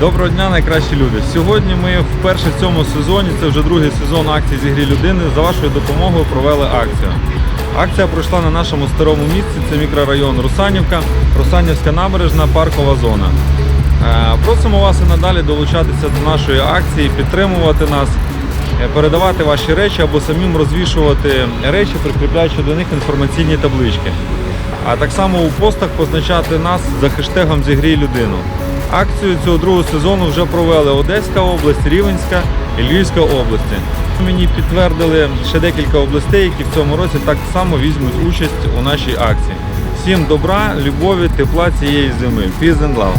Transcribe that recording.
Доброго дня, найкращі люди. Сьогодні ми вперше в цьому сезоні, це вже другий сезон акції зігрі людини. За вашою допомогою провели акцію. Акція пройшла на нашому старому місці. Це мікрорайон Русанівка, Русанівська набережна, паркова зона. Е, Просимо вас і надалі долучатися до нашої акції, підтримувати нас, е, передавати ваші речі або самим розвішувати речі, прикріпляючи до них інформаційні таблички. А так само у постах позначати нас за хештегом Зігрій людину. Акцію цього другого сезону вже провели Одеська область, Рівенська і Львівська області. Мені підтвердили ще декілька областей, які в цьому році так само візьмуть участь у нашій акції. Всім добра, любові, тепла цієї зими. Peace and love!